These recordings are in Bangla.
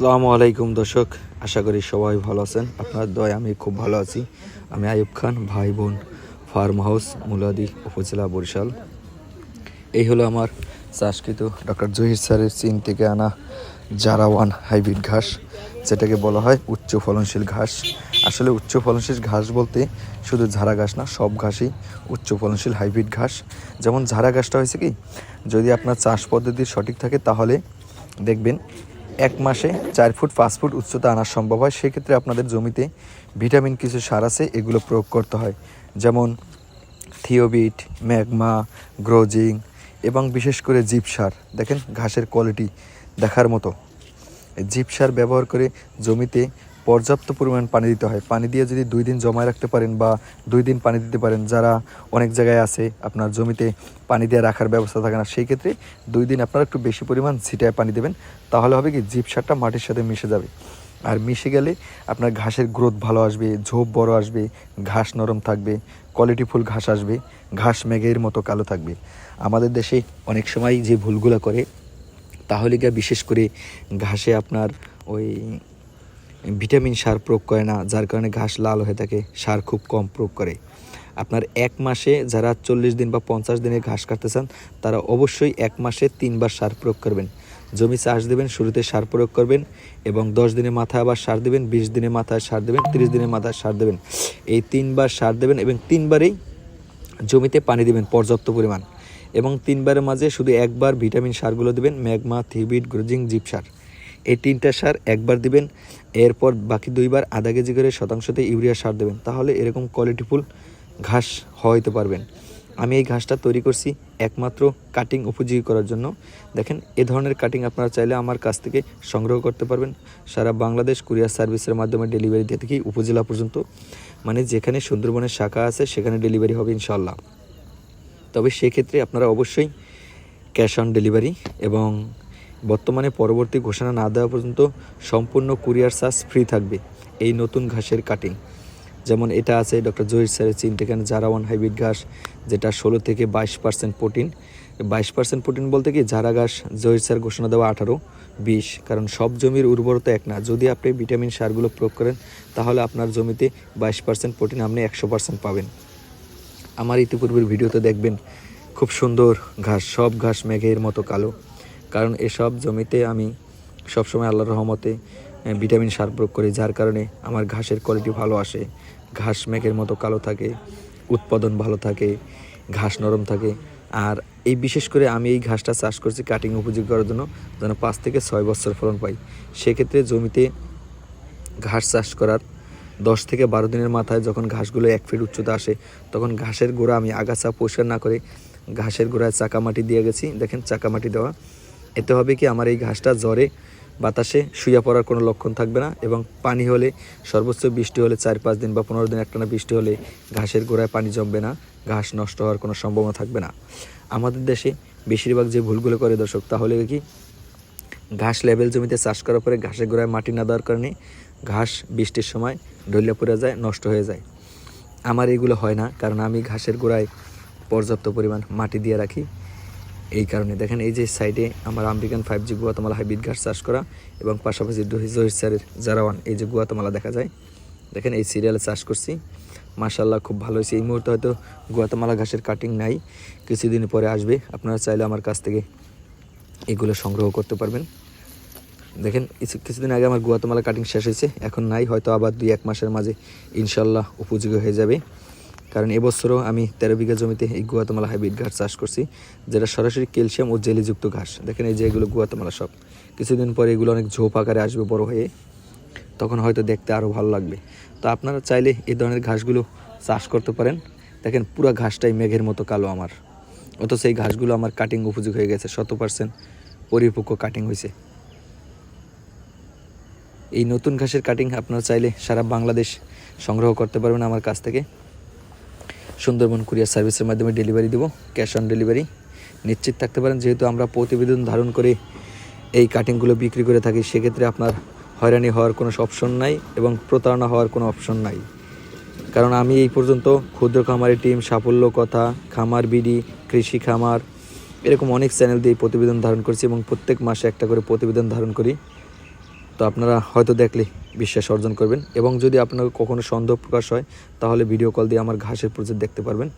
আসসালামু আলাইকুম দর্শক, আশা করি সবাই ভালো আছেন। আপনার দয় আমি খুব ভালো আছি। আমি আইয়ুব খান ভাই বোন ফার্ম হাউস, মুলাদি, উপজেলা বরিশাল। এই হলো আমার চাষকৃত ডক্টর জহির স্যারের চীন থেকে আনা জারাওয়ান হাইব্রিড ঘাস, যেটাকে বলা হয় উচ্চ ফলনশীল ঘাস। আসলে উচ্চ ফলনশীল ঘাস বলতে শুধু ঝাড়া ঘাস না, সব ঘাসই উচ্চ ফলনশীল হাইব্রিড ঘাস। যেমন ঝাড়া ঘাসটা হয়েছে কি, যদি আপনার চাষ পদ্ধতি সঠিক থাকে তাহলে দেখবেন এক মাসে চার ফুট, পাঁচ ফুট উচ্চতা আনা সম্ভব হয়, সেক্ষেত্রে আপনাদের জমিতে ভিটামিন কিছু সার আছে, এগুলো প্রয়োগ করতে হয়। যেমন থিওবিট, ম্যাগমা, গ্রোজিং এবং বিশেষ করে জিপ সার। দেখেন, ঘাসের কোয়ালিটি দেখার মতো। জিপ সার ব্যবহার করে জমিতে পর্যাপ্ত পরিমাণ পানি দিতে হয়। পানি দিয়ে যদি দুই দিন জমায় রাখতে পারেন বা দুই দিন পানি দিতে পারেন, যারা অনেক জায়গায় আছে, আপনার জমিতে পানি দিয়ে রাখার ব্যবস্থা থাকে না, সেই ক্ষেত্রে দুই দিন আপনারা একটু বেশি পরিমাণ ছিটায় পানি দেবেন, তাহলে হবে কি জিপ সারটা মাটির সাথে মিশে যাবে। আর মিশে গেলে আপনার ঘাসের গ্রোথ ভালো আসবে, ঝোপ বড় আসবে, ঘাস নরম থাকবে কোয়ালিটিফুল ঘাস আসবে, ঘাস মেঘের মতো কালো থাকবে। আমাদের দেশে অনেক সময় যে ভুলগুলো করে, তাহলে গিয়ে বিশেষ করে ঘাসে আপনার ওই ভিটামিন সার প্রয়োগ করে না, যার কারণে ঘাস লাল হয়ে থাকে, সার খুব কম প্রয়োগ করে। আপনার এক মাসে যারা চল্লিশ দিন বা পঞ্চাশ দিনে ঘাস কাটতে চান তারা অবশ্যই এক মাসে তিনবার সার প্রয়োগ করবেন। জমি চাষ দেবেন, শুরুতে সার প্রয়োগ করবেন এবং দশ দিনের মাথায় আবার সার দেবেন, বিশ দিনের মাথায় সার দেবেন, তিরিশ দিনের মাথায় সার দেবেন। এই তিনবার সার দেবেন এবং তিনবারেই জমিতে পানি দিবেন পর্যাপ্ত পরিমাণ এবং তিনবারের মাঝে শুধু একবার ভিটামিন সারগুলো দিবেন, ম্যাগমা, থিবিট, গ্রোজিং, জিপ সার। এই তিনটা সার একবার দিবেন, এরপর বাকি দুইবার আধা কেজি করে শতাংশতে ইউরিয়া সার দেবেন। তাহলে এরকম কোয়ালিটিফুল ঘাস হওয়াইতে পারবেন। আমি এই ঘাসটা তৈরি করছি একমাত্র কাটিং উপযোগী করার জন্য। দেখেন, এ ধরনের কাটিং আপনারা চাইলে আমার কাছ থেকে সংগ্রহ করতে পারবেন। সারা বাংলাদেশ কুরিয়ার সার্ভিসের মাধ্যমে ডেলিভারি দিয়ে থাকি উপজেলা পর্যন্ত। মানে যেখানে সুন্দরবনের শাখা আছে, সেখানে ডেলিভারি হবে ইনশাল্লাহ তবে সেক্ষেত্রে আপনারা অবশ্যই ক্যাশ অন ডেলিভারি এবং বর্তমানে পরবর্তী ঘোষণা না দেওয়া পর্যন্ত সম্পূর্ণ কুরিয়ার চার্জ ফ্রি থাকবে এই নতুন ঘাসের কাটিং যেমন এটা আছে ডক্টর জহির স্যারের চিনটেখানে জারাওয়ান হাইব্রিড ঘাস, যেটা ষোলো থেকে বাইশ পার্সেন্ট প্রোটিন বাইশ পার্সেন্ট প্রোটিন বলতে কি ঝাড়া ঘাস, জহির স্যার ঘোষণা দেওয়া আঠারো, বিশ। কারণ সব জমির উর্বরতা এক না। যদি আপনি ভিটামিন সারগুলো প্রয়োগ করেন, তাহলে আপনার জমিতে বাইশ পার্সেন্ট প্রোটিন আপনি একশো পার্সেন্ট পাবেন। আমার ইতিপূর্বের ভিডিওতে দেখবেন, খুব সুন্দর ঘাস, সব ঘাস মেঘের মতো কালো। কারণ এসব জমিতে আমি সবসময় আল্লাহর রহমতে ভিটামিন সার প্রয়োগ করি, যার কারণে আমার ঘাসের কোয়ালিটি ভালো আসে। ঘাস মেঘের মতো কালো থাকে, উৎপাদন ভালো থাকে, ঘাস নরম থাকে। আর এই বিশেষ করে আমি এই ঘাসটা চাষ করছি কাটিং উপযোগী করার জন্য, যেন পাঁচ থেকে ছয় বছর ফলন পাই। সেক্ষেত্রে জমিতে ঘাস চাষ করার দশ থেকে বারো দিনের মাথায় যখন ঘাসগুলো এক ফিট উচ্চতা আসে, তখন ঘাসের গোড়া আমি আগাছা পরিষ্কার না করে ঘাসের গোড়ায় চাকা মাটি দিয়ে গেছি। দেখেন চাকা মাটি দেওয়া এতে হবে কি আমার এই ঘাসটা জ্বরে, বাতাসে শুয়ে পড়ার কোনো লক্ষণ থাকবে না এবং পানি হলে, সর্বোচ্চ বৃষ্টি হলে চার পাঁচ দিন বা পনেরো দিন একটানা বৃষ্টি হলে ঘাসের গোড়ায় পানি জমবে না, ঘাস নষ্ট হওয়ার কোনো সম্ভাবনা থাকবে না। আমাদের দেশে বেশিরভাগ যে ভুলগুলো করে দর্শক তাহলে কি ঘাস লেভেল জমিতে চাষ করার পরে ঘাসের গোড়ায় মাটি না দেওয়ার কারণে ঘাস বৃষ্টির সময় ডলিয়া পড়ে যায়, নষ্ট হয়ে যায়। আমার এগুলো হয় না, কারণ আমি ঘাসের গোড়ায় পর্যাপ্ত পরিমাণ মাটি দিয়ে রাখি। কারণে দেখেন এই যে সাইডে আমার American five G Guatemala hybrid ঘাস চাষ করা এবং পাশাপাশি জহির স্যারের জারাওয়ান এই যে গুয়াতামালা দেখা যায়। দেখেন এই সিরিয়ালে চাষ করছি। মাশাল্লাহ খুব ভালো হয়েছে। এই মুহূর্তে হয়তো গুয়াতামালা ঘাসের কাটিং নাই। কিছুদিন পরে আসবে। আপনারা চাইলে আমার কাছ থেকে এগুলো সংগ্রহ করতে পারবেন। দেখেন কিছু- কিছুদিন আগে আমার গুয়াতামালা কাটিং শেষ হয়েছে। এখন নাই, হয়তো আবার দুই এক মাসের মাঝে ইনশাল্লাহ উপযোগী হয়ে যাবে। কারণ এবছরও আমি তেরো বিঘা জমিতে এই গুয়াতামালা হাইব্রিড ঘাস চাষ করছি, যেটা সরাসরি ক্যালসিয়াম ও জেলিযুক্ত ঘাস। দেখেন এই যে এগুলো গুয়াতামালা সব। কিছুদিন পরে এগুলো অনেক ঝোপ আকারে আসবে বড় হয়ে, তখন হয়তো দেখতে আরও ভালো লাগবে। তো আপনারা চাইলে এই ধরনের ঘাসগুলো চাষ করতে পারেন। দেখেন পুরো ঘাসটাই মেঘের মতো কালো আমার। অথচ এই ঘাসগুলো আমার কাটিং উপযোগী হয়ে গেছে শত পার্সেন্ট পরিপক্ক কাটিং হয়েছে। এই নতুন ঘাসের কাটিং আপনারা চাইলে সারা বাংলাদেশ সংগ্রহ করতে পারবেন আমার কাছ থেকে। সুন্দরবন কুরিয়ার সার্ভিসের মাধ্যমে ডেলিভারি দেবো ক্যাশ অন ডেলিভারি নিশ্চিত থাকতে পারেন, যেহেতু আমরা প্রতিবেদন ধারণ করে এই কাটিংগুলো বিক্রি করে থাকি, সেক্ষেত্রে আপনার হয়রানি হওয়ার কোনো অপশন নাই এবং প্রতারণা হওয়ার কোনো অপশন নাই। কারণ আমি এই পর্যন্ত ক্ষুদ্র খামারি টিম সাফল্য কথা, খামার বিডি কৃষি খামার, এরকম অনেক চ্যানেল দিয়ে প্রতিবেদন ধারণ করছি এবং প্রত্যেক মাসে একটা করে প্রতিবেদন ধারণ করি। তো আপনারা হয়তো দেখলে বিশ্বাস অর্জন করবেন এবং যদি আপনার কখনো সন্দেহ প্রকাশ হয়, তাহলে ভিডিও কল দিয়ে আমার ঘাসের প্রজেক্ট দেখতে পারবেন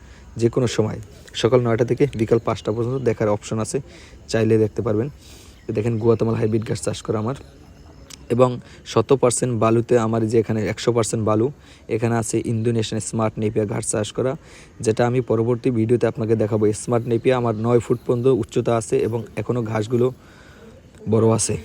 যে কোনো সময়। সকাল নয়টা থেকে বিকাল পাঁচটা পর্যন্ত দেখার অপশন আছে, চাইলে দেখতে পারবেন। দেখেন গুয়াতামাল হাইব্রিড ঘাস চাষ করা আমার। এবং শত পার্সেন্ট বালুতে আমার যে এখানে একশো পার্সেন্ট বালু, এখানে আছে ইন্দোনেশিয়ান স্মার্ট নেপিয়া ঘাট চাষ করা, যেটা আমি পরবর্তী ভিডিওতে আপনাকে দেখাবো। স্মার্ট নেপিয়া আমার নয় ফুট পর্যন্ত উচ্চতা আছে এবং এখনও ঘাসগুলো বড় আছে।